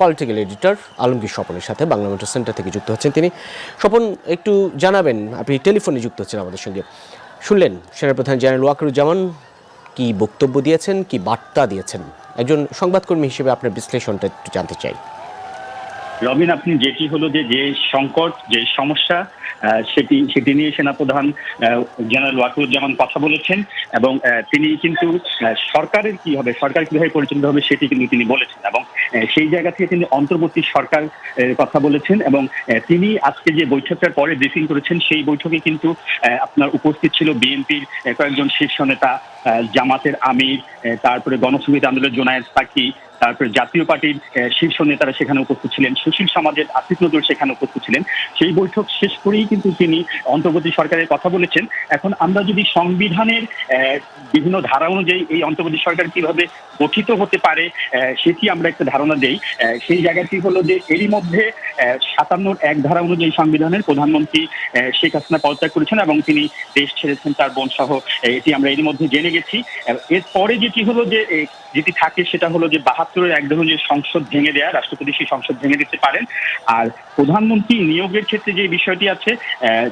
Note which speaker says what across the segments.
Speaker 1: Political editor Alamgir স্বপনের সাথে Bangla metro centre থেকে যুক্ত হচ্ছেন তিনি। স্বপন, একটু জানাবেন, আপনি টেলিফোনে যুক্ত হচ্ছেন আমাদের সঙ্গে। শুনলেন সেনাপ্রধান জেনারেল ওয়াকরুজ্জামান কি বক্তব্য দিয়েছেন, কি বার্তা দিয়েছেন? একজন সংবাদকর্মী হিসেবে আপনার বিশ্লেষণটা একটু জানতে চাই।
Speaker 2: রবিন, আপনি যেটি হলো যে যে সংকট, যে সমস্যা সেটি সেটি নিয়ে সেনাপ্রধান জেনারেল ওয়াকুরুজ্জামান কথা বলেছেন এবং তিনি কিন্তু সরকারের কি হবে, সরকার কীভাবে পরিচালিত হবে সেটি কিন্তু তিনি বলেছেন এবং সেই জায়গা থেকে তিনি অন্তর্বর্তী সরকার কথা বলেছেন এবং তিনি আজকে যে বৈঠকটার পরে ব্রিফিং করেছেন সেই বৈঠকে কিন্তু আপনার উপস্থিত ছিল বিএনপির কয়েকজন শীর্ষ নেতা জামাতের আমির তারপরে গণসংগীত আন্দোলনের জোনায়েদ সাকি তারপরে জাতীয় পার্টির শীর্ষ নেতারা সেখানে উপস্থিত ছিলেন, সুশীল সমাজের আসিফ নজরুল সেখানে উপস্থিত ছিলেন। সেই বৈঠক শেষ করেই কিন্তু তিনি অন্তর্বর্তী সরকারের কথা বলেছেন। এখন আমরা যদি সংবিধানের বিভিন্ন ধারা অনুযায়ী এই অন্তর্বর্তী সরকার কীভাবে গঠিত হতে পারে সেটি আমরা একটা ধারণা দেই। সেই জায়গাটি হলো যে এরই মধ্যে সাতান্নর এক ধারা অনুযায়ী সংবিধানের প্রধানমন্ত্রী শেখ হাসিনা পদত্যাগ করেছেন এবং তিনি দেশ ছেড়েছেন তার বোন সহ এটি আমরা এরই মধ্যে জেনে গেছি। এরপরে যেটি হলো যে যেটি থাকে সেটা হলো যে বাহাত্তরের এক ধরনের সংসদ ভেঙে দেয়া, রাষ্ট্রপতি সেই সংসদ ভেঙে দিতে পারেন। আর প্রধানমন্ত্রী নিয়োগের ক্ষেত্রে যে বিষয়টি আছে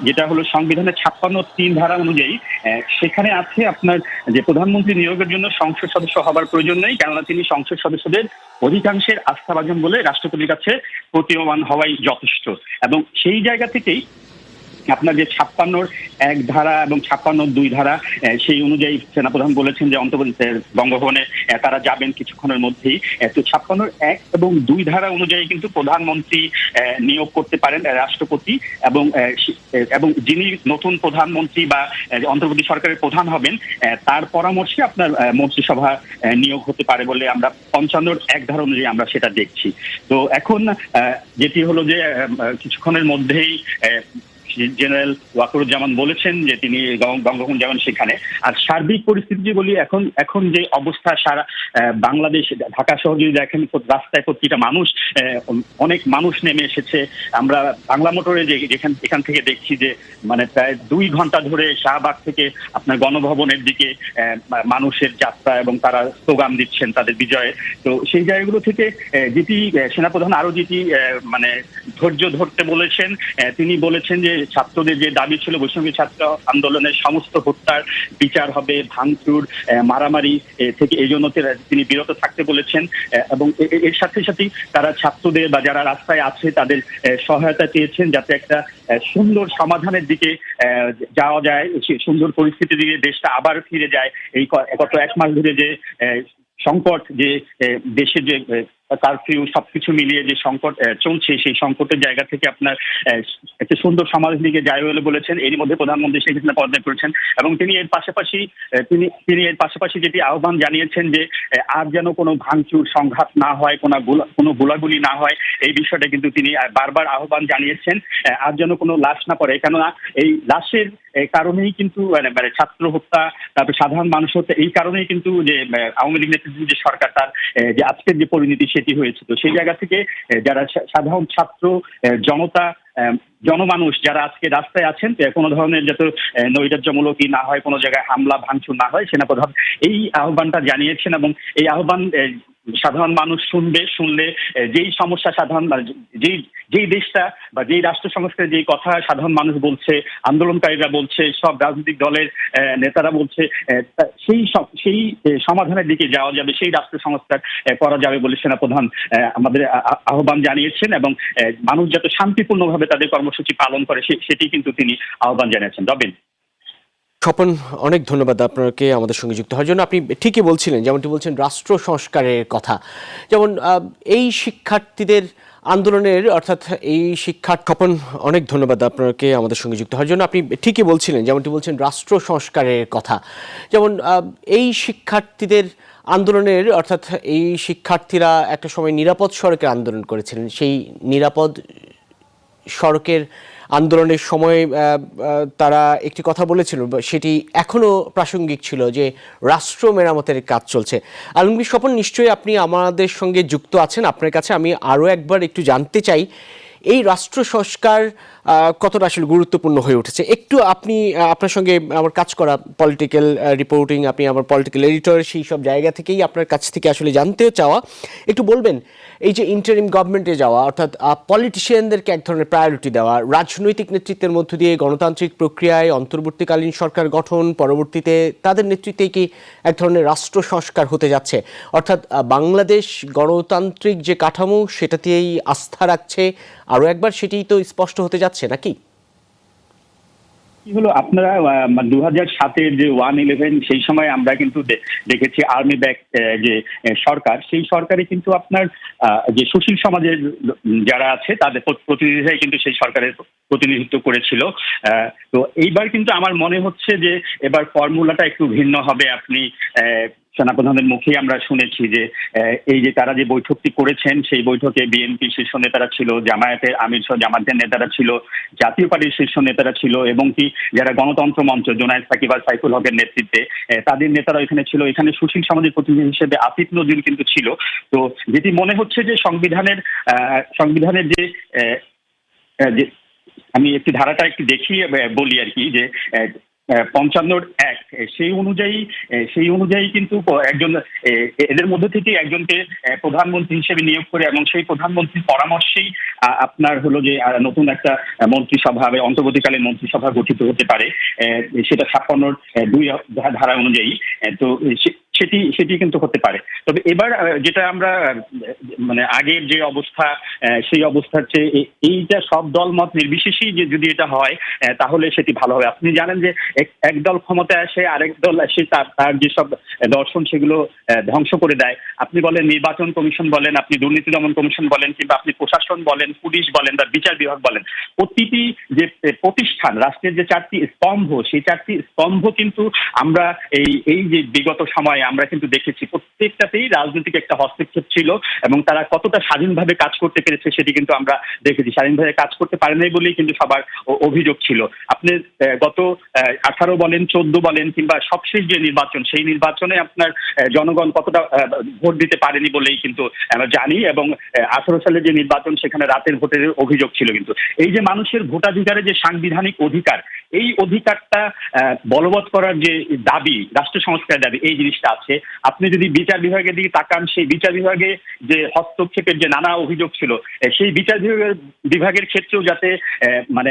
Speaker 2: যেটা হলো সংবিধানের ছাপ্পান্ন তিন ধারা অনুযায়ী সেখানে আছে আপনার যে প্রধানমন্ত্রী নিয়োগের জন্য সংসদ সদস্য হবার প্রয়োজন নেই, কেননা তিনি সংসদ সদস্যদের অধিকাংশের আস্থাভাজন বলে রাষ্ট্রপতির কাছে প্রতীয়মান হওয়াই যথেষ্ট। এবং সেই জায়গা থেকেই আপনার যে ছাপ্পান্নর এক ধারা এবং ছাপ্পান্নর দুই ধারা সেই অনুযায়ী সেনাপ্রধান বলেছেন যে অন্তর্বর্তী বঙ্গভবনে তারা যাবেন কিছুক্ষণের মধ্যেই। তো ছাপ্পান্নর এক এবং দুই ধারা অনুযায়ী কিন্তু প্রধানমন্ত্রী নিয়োগ করতে পারেন রাষ্ট্রপতি এবং এবং যিনি নতুন প্রধানমন্ত্রী বা অন্তর্বর্তী সরকারের প্রধান হবেন তার পরামর্শে আপনার মন্ত্রিসভা নিয়োগ হতে পারে বলে আমরা পঞ্চান্নর এক ধারা অনুযায়ী আমরা সেটা দেখছি। তো এখন যেটি হলো যে কিছুক্ষণের মধ্যেই জেনারেল ওয়াকরুজ্জামান বলেছেন যে তিনি গং- যাবেন সেখানে। আর সার্বিক পরিস্থিতি বলি এখন এখন যে অবস্থা সারা বাংলাদেশ, ঢাকা শহর যদি দেখেন রাস্তায় প্রতিটা মানুষ অনেক মানুষ নেমে এসেছে। আমরা বাংলা মোটরে যে যেখান, এখান থেকে দেখছি যে মানে প্রায় দুই ঘণ্টা ধরে শাহবাগ থেকে আপনার গণভবনের দিকে মানুষের যাত্রা এবং তারা স্লোগান দিচ্ছেন তাদের বিজয়ে। তো সেই জায়গাগুলো থেকে যেটি সেনাপ্রধান আরও যেটি মানে ধৈর্য ধরতে বলেছেন তিনি বলেছেন যে ছাত্রদের যে দাবি ছিল বৈষম্য ছাত্র আন্দোলনের সমস্ত হত্যার বিচার হবে ভাঙচুর মারামারি থেকে এই জন্য তিনি বিরত থাকতে বলেছেন। এবং এর সাথে সাথে তারা ছাত্রদের বা যারা রাস্তায় আছে তাদের সহায়তা চেয়েছেন যাতে একটা সুন্দর সমাধানের দিকে যাওয়া যায় সুন্দর পরিস্থিতির দিকে দেশটা আবার ফিরে যায়। এই গত এক মাস ধরে যে সংকট যে আহ, দেশে যে কারফিউ সবকিছু মিলিয়ে যে সংকট চলছে, সেই সংকটের জায়গা থেকে আপনার একটা সুন্দর সমাজের দিকে যায় বলে বলেছেন। এরই মধ্যে প্রধানমন্ত্রী শেখ হাসিনা পদত্যাগ করেছেন। এবং তিনি এর পাশাপাশি তিনি তিনি এর পাশাপাশি যেটি আহ্বান জানিয়েছেন যে আর যেন কোনো ভাঙচুর, সংঘাত না হয়, কোনো কোনো গোলাগুলি না হয়, এই বিষয়টা কিন্তু তিনি বারবার আহ্বান জানিয়েছেন। আর যেন কোনো লাশ না পড়ে। কেননা, এই লাশের আহ, কারণেই কিন্তু মানে মানে ছাত্র হত্যা তারপর সাধারণ মানুষ হত্যা এই কারণেই কিন্তু যে আওয়ামী লীগ নেতৃত্বের যে সরকার তার যে আজকের যে পরিণতি সেটি হয়েছে। তো সেই জায়গা থেকে যারা সাধারণ ছাত্র জনতা জনমানুষ যারা আজকে রাস্তায় আছেন কোনো ধরনের যাতে আহ, নৈরাজ্যমূলকই না হয় কোনো জায়গায় হামলা ভাঙচুর না হয় সেনাপ্রধান এই আহ্বানটা জানিয়েছেন এবং এই আহ্বান আহ, সাধারণ মানুষ শুনবে, শুনলে যেই সমস্যা সাধারণ যেই যেই দেশটা বা যেই রাষ্ট্র সংস্কারের যেই কথা সাধারণ মানুষ বলছে, আন্দোলনকারীরা বলছে, সব রাজনৈতিক দলের নেতারা বলছে সেই সেই সমাধানের দিকে যাওয়া যাবে, সেই রাষ্ট্র সংস্কার করা যাবে বলে সেনাপ্রধান আমাদের আহ্বান জানিয়েছেন এবং মানুষ যাতে শান্তিপূর্ণভাবে তাদের কর্মসূচি পালন করে সেটি কিন্তু তিনি আহ্বান জানিয়েছেন। রবিন।
Speaker 1: স্বপন, অনেক ধন্যবাদ আপনাকে আমাদের সঙ্গে যুক্ত হওয়ার জন্য। আপনি ঠিকই বলছিলেন, যেমনটি বলছেন, রাষ্ট্র সংস্কারের কথা। যেমন এই শিক্ষার্থীদের আন্দোলনের, অর্থাৎ এই শিক্ষার স্বপন, অনেক ধন্যবাদ আপনাকে আমাদের সঙ্গে যুক্ত হওয়ার জন্য। আপনি ঠিকই বলছিলেন, যেমনটি বলছেন, রাষ্ট্র সংস্কারের কথা। যেমন এই শিক্ষার্থীদের আন্দোলনের, অর্থাৎ এই শিক্ষার্থীরা একটা সময় নিরাপদ সড়কে আন্দোলন করেছিলেন। সেই নিরাপদ সড়কের আন্দোলনের সময় তারা একটি কথা বলেছিল, সেটি এখনও প্রাসঙ্গিক ছিল যে রাষ্ট্র মেরামতের কাজ চলছে। আলমগীর স্বপন, নিশ্চয়ই আপনি আমাদের সঙ্গে যুক্ত আছেন। আপনার কাছে আমি আরও একবার একটু জানতে চাই, এই রাষ্ট্র সংস্কার কতটা আসলে গুরুত্বপূর্ণ হয়ে উঠেছে? একটু আপনি আপনার সঙ্গে আমার কাজ করা পলিটিক্যাল রিপোর্টিং আপনি আমার পলিটিক্যাল এডিটর সেই সব জায়গা থেকেই আপনার কাছ থেকে আসলে জানতেও চাওয়া। একটু বলবেন, এই যে ইন্টারিম গভর্নমেন্টে যাওয়া, অর্থাৎ পলিটিশিয়ানদেরকে এক ধরনের প্রায়োরিটি দেওয়া, রাজনৈতিক নেতৃত্বের মধ্য দিয়ে গণতান্ত্রিক প্রক্রিয়ায় অন্তর্বর্তীকালীন সরকার গঠন, পরবর্তীতে তাদের নেতৃত্বে কি এক ধরনের রাষ্ট্র সংস্কার হতে যাচ্ছে? অর্থাৎ বাংলাদেশ গণতান্ত্রিক যে কাঠামো, সেটাতেই আস্থা রাখছে। আরও একবার সেটিই তো স্পষ্ট হতে যাচ্ছে। নাকি?
Speaker 2: কি হলো? আপনারা দু হাজার সাতের যে ওয়ান ইলেভেন, সেই সময় আমরা কিন্তু দেখেছি আর্মি ব্যাক যে সরকার, সেই সরকারে কিন্তু আপনার যে সুশীল সমাজের যারা আছে, তাদের প্র- প্রতিনিধিরাই কিন্তু সেই সরকারের প্রতিনিধিত্ব করেছিল। তো এইবার কিন্তু আমার মনে হচ্ছে যে, এবার ফর্মুলাটা একটু ভিন্ন হবে। আপনি সেনাপ্রধানের মুখেই আমরা শুনেছি যে এই যে তারা যে বৈঠকটি করেছেন সেই বৈঠকে বিএনপি শীর্ষ নেতারা ছিল জামায়াতের আমির সহ জামায়াতের নেতারা ছিল জাতীয় পার্টির শীর্ষ নেতারা ছিল এবং কি যারা গণতন্ত্র মঞ্চ জোনায়েদ সাকিব আর সাইফুল হকের নেতৃত্বে তাদের নেতারা এখানে ছিল। এখানে সুশীল সমাজের প্রতিনিধি হিসেবে আসিফ নজরুল কিন্তু ছিল। তো যেটি মনে হচ্ছে যে সংবিধানের সংবিধানের যে আমি একটি ধারাটা একটু আহ, বলি আর কি যে পঞ্চান্নর এক। সেই অনুযায়ী সেই অনুযায়ী কিন্তু একজন এদের মধ্যে থেকে একজনকে প্রধানমন্ত্রী হিসেবে নিয়োগ করে এবং সেই প্রধানমন্ত্রীর পরামর্শেই আপনার হলো যে নতুন একটা মন্ত্রিসভা অন্তর্বর্তীকালীন মন্ত্রিসভা গঠিত হতে পারে। সেটা ছাপ্পান্নর দুই ধারা অনুযায়ী। তো সেটি সেটি কিন্তু হতে পারে। তবে এবার যেটা আমরা মানে আগের যে অবস্থা সেই অবস্থার চেয়ে এইটা সব দল মত নির্বিশেষেই যে যদি এটা হয় তাহলে সেটি ভালো হবে। আপনি জানেন যে এক- দল ক্ষমতায় আসে, আরেক দল এসে তার তার যেসব দর্শন সেগুলো ধ্বংস করে দেয়। আপনি বলেন নির্বাচন কমিশন বলেন, আপনি দুর্নীতি দমন কমিশন বলেন, কিংবা আপনি প্রশাসন বলেন, পুলিশ বলেন, বা বিচার বিভাগ বলেন, প্রতিটি যে প্রতিষ্ঠান, রাষ্ট্রের যে চারটি স্তম্ভ, সেই চারটি স্তম্ভ কিন্তু আমরা এই এই যে বিগত সময়ে আমরা কিন্তু দেখেছি প্রত্যেকটাতেই রাজনৈতিক একটা হস্তক্ষেপ ছিল এবং তারা কতটা স্বাধীনভাবে কাজ করতে পেরেছে সেটি কিন্তু আমরা দেখেছি। স্বাধীনভাবে কাজ করতে পারে নাই বলেই কিন্তু সবার অভিযোগ ছিল। আপনি গত আঠারো বলেন, চোদ্দ বলেন কিংবা সবশেষ যে নির্বাচন, সেই নির্বাচনে আপনার জনগণ কতটা ভোট দিতে পারেনি বলেই কিন্তু আমরা জানি এবং আঠারো সালে যে নির্বাচন সেখানে রাতের ভোটের অভিযোগ ছিল কিন্তু। এই যে মানুষের ভোটাধিকারের যে সাংবিধানিক অধিকার, এই অধিকারটা বলবৎ করার যে দাবি, রাষ্ট্র সংস্কারের দাবি, এই জিনিসটা আছে। আপনি যদি বিচার বিভাগের দিকে তাকান, সেই বিচার বিভাগে যে হস্তক্ষেপের যে নানা অভিযোগ ছিল সেই বিচার বিভাগের বিভাগের ক্ষেত্রেও যাতে মানে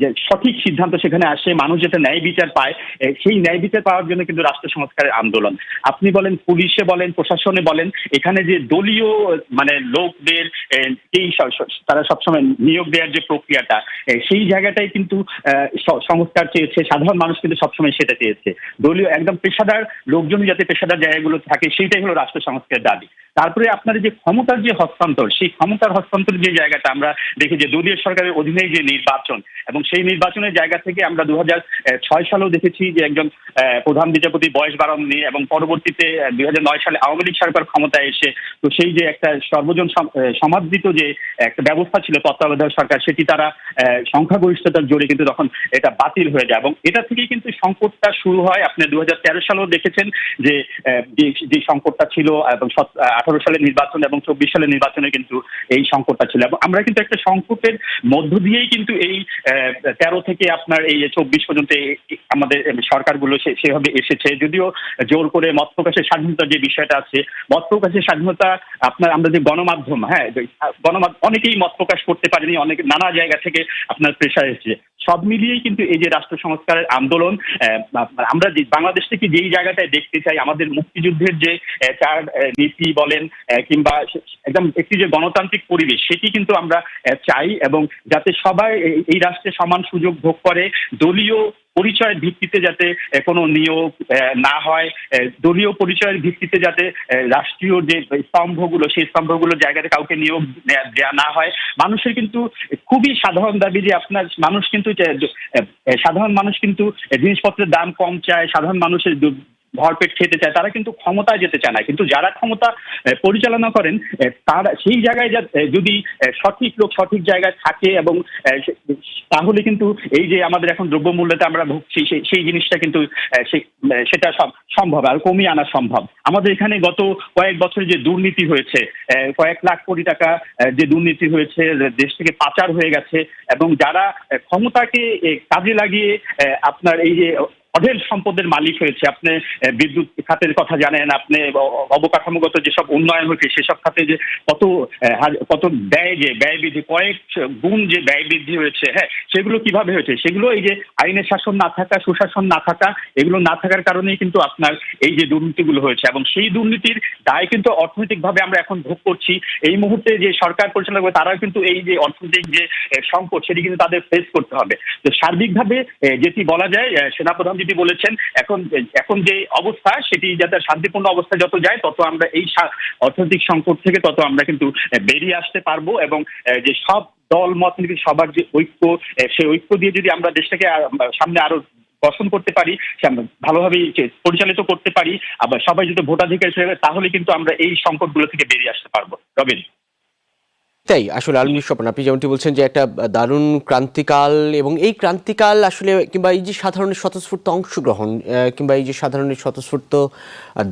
Speaker 2: যে সঠিক সিদ্ধান্ত সেখানে আসে, মানুষ যাতে ন্যায় বিচার পায় সেই ন্যায় বিচার পাওয়ার জন্য কিন্তু রাষ্ট্র সংস্কারের আন্দোলন। আপনি বলেন, পুলিশে বলেন, প্রশাসনে বলেন, এখানে যে দলীয় মানে লোকদের এই তারা সবসময় নিয়োগ দেওয়ার যে প্রক্রিয়াটা সেই জায়গাটাই কিন্তু সংস্কার চেয়েছে। সাধারণ মানুষ কিন্তু সবসময় সেটা চেয়েছে। দলীয় একদম পেশাদার লোকজন যাতে পেশাদার জায়গাগুলো থাকে, সেইটাই হলো রাষ্ট্র সংস্কারের দাবি। তারপরে আপনার যে ক্ষমতার যে হস্তান্তর, সেই ক্ষমতার হস্তান্তর যে জায়গাটা আমরা দেখি যে দলীয় সরকারের অধীনে যে নির্বাচন এবং সেই নির্বাচনের জায়গা থেকে আমরা দু ছয় সালেও দেখেছি যে একজন প্রধান বিচারপতি বয়স বাড়ান নিয়ে এবং পরবর্তীতে দুই নয় সালে আওয়ামী লীগ সরকার ক্ষমতায় এসে তো সেই যে একটা সর্বজন সমাদৃত যে একটা ব্যবস্থা ছিল তত্ত্বাবধায়ক সরকার, সেটি তারা সংখ্যাগরিষ্ঠতার জোরে কিন্তু তখন এটা বাতিল হয়ে যায়। এবং এটা থেকেই কিন্তু সংকটটা শুরু হয়। আপনি দু হাজার তেরো সালেও দেখেছেন যে- যে সংকটটা ছিল এবং আঠারো সালের নির্বাচন এবং চব্বিশ সালের নির্বাচনে কিন্তু এই সংকটটা ছিল। এবং আমরা কিন্তু একটা সংকটের মধ্য দিয়েই কিন্তু এই তেরো থেকে আপনার এই চব্বিশ পর্যন্ত আমাদের সরকারগুলো সেভাবে এসেছে। যদিও জোর করে মত প্রকাশের স্বাধীনতা যে বিষয়টা আছে, মত প্রকাশের স্বাধীনতা আপনার, আমরা যে গণমাধ্যম হ্যাঁ গণমাধ্যম, অনেকেই মত প্রকাশ করতে পারেনি, অনেক নানা জায়গা থেকে আপনার প্রেশার এসেছে। সব মিলিয়েই কিন্তু এই যে রাষ্ট্র সংস্কারের আন্দোলন আমরা বাংলাদেশ থেকে যেই জায়গাটায় দেখতে চাই, আমাদের মুক্তিযুদ্ধের যে চার নীতি বলেন কিংবা একদম একটি যে গণতান্ত্রিক পরিবেশ, সেটি কিন্তু আমরা চাই এবং যাতে সবাই এই- এই রাষ্ট্রে সমান সুযোগ ভোগ করে, দলীয় পরিচয়ের ভিত্তিতে যাতে কোনো নিয়োগ না হয় দলীয় পরিচয়ের ভিত্তিতে যাতে রাষ্ট্রীয় যে স্তম্ভগুলো, সেই স্তম্ভগুলো জায়গাতে কাউকে নিয়োগ দেয়া না হয়। মানুষের কিন্তু খুবই সাধারণ দাবি যে আপনার মানুষ কিন্তু সাধারণ মানুষ কিন্তু জিনিসপত্রের দাম কম চায়, সাধারণ মানুষের ভরপেট খেতে চায়, তারা কিন্তু ক্ষমতায় যেতে চায় না। কিন্তু যারা ক্ষমতা পরিচালনা করেন তারা সেই জায়গায় যদি সঠিক লোক সঠিক জায়গায় থাকে এবং তাহলে কিন্তু এই যে আমাদের এখন দ্রব্যমূল্যতে আমরা ভুগছি সেই- জিনিসটা কিন্তু সেটা সব- সম্ভব আর কমিয়ে আনা সম্ভব। আমাদের এখানে গত কয়েক বছরে যে দুর্নীতি হয়েছে কয়েক লাখ কোটি টাকা যে দুর্নীতি হয়েছে দেশ থেকে পাচার হয়ে গেছে এবং যারা ক্ষমতাকে কাজে লাগিয়ে আপনার এই যে অঢেল সম্পদের মালিক হয়েছে। আপনি বিদ্যুৎ খাতের কথা জানেন, আপনি অবকাঠামোগত যেসব উন্নয়ন হয়েছে, সেসব খাতে যে কত কত ব্যয় যে ব্যয় বৃদ্ধি, কয়েক গুণ যে ব্যয় বৃদ্ধি হয়েছে হ্যাঁ সেগুলো কীভাবে হয়েছে? সেগুলো এই যে আইনের শাসন না থাকা, সুশাসন না থাকা, এগুলো না থাকার কারণেই কিন্তু আপনার এই যে দুর্নীতিগুলো হয়েছে এবং সেই দুর্নীতির দায় কিন্তু অর্থনৈতিকভাবে আমরা এখন ভোগ করছি। এই মুহূর্তে যে সরকার পরিচালনা করে তারা কিন্তু এই যে অর্থনৈতিক যে সংকট, সেটি কিন্তু তাদের ফেস করতে হবে। তো সার্বিকভাবে যেটি বলা যায় সেনাপ্রধান যেটি বলেছেন, এখন এখন যে অবস্থা, সেটি যাতে শান্তিপূর্ণ অবস্থা যত যায়, তত আমরা এই অর্থনৈতিক সংকট থেকে তত আমরা কিন্তু বেরিয়ে আসতে পারব এবং যে সব দল, মত সবার যে ঐক্য সেই ঐক্য দিয়ে যদি আমরা দেশটাকে সামনে আরও গঠন করতে পারি ভালোভাবে পরিচালিত করতে পারি, আবার সবাই যদি ভোটাধিকার হিসেবে, তাহলে কিন্তু আমরা এই সংকটগুলো থেকে বেরিয়ে আসতে পারব। রবিন।
Speaker 1: তাই আসলে আলমগীর স্বপন, আপনি যেমনটি বলছেন যে একটা দারুণ ক্রান্তিকাল এবং এই ক্রান্তিকাল আসলে কিংবা এই যে সাধারণের স্বতঃস্ফূর্ত অংশগ্রহণ কিংবা এই যে সাধারণের স্বতঃস্ফূর্ত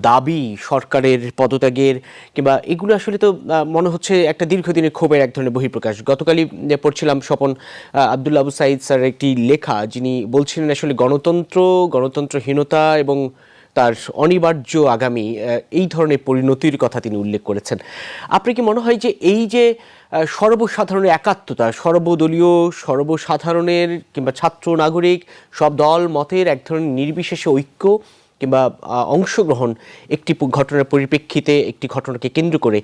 Speaker 1: দাবি সরকারের পদত্যাগের কিংবা এগুলো আসলে তো মনে হচ্ছে একটা দীর্ঘদিনের ক্ষোভের এক ধরনের বহিঃপ্রকাশ। গতকালই পড়ছিলাম স্বপন আবদুল্লা আবু সাইদ স্যার একটি লেখা যিনি বলছিলেন আসলে গণতন্ত্র, গণতন্ত্রহীনতা এবং তার অনিবার্য আগামী এই ধরনের পরিণতির কথা তিনি উল্লেখ করেছেন। আপনি কি মনে হয় যে এই যে সর্বসাধারণের একাত্মতা, সর্বদলীয়, সর্বসাধারণের কিংবা ছাত্র, নাগরিক, সব দল, মতের এক ধরনের নির্বিশেষে ঐক্য কিংবা অংশগ্রহণ একটি ঘটনার পরিপ্রেক্ষিতে একটি ঘটনাকে কেন্দ্র করে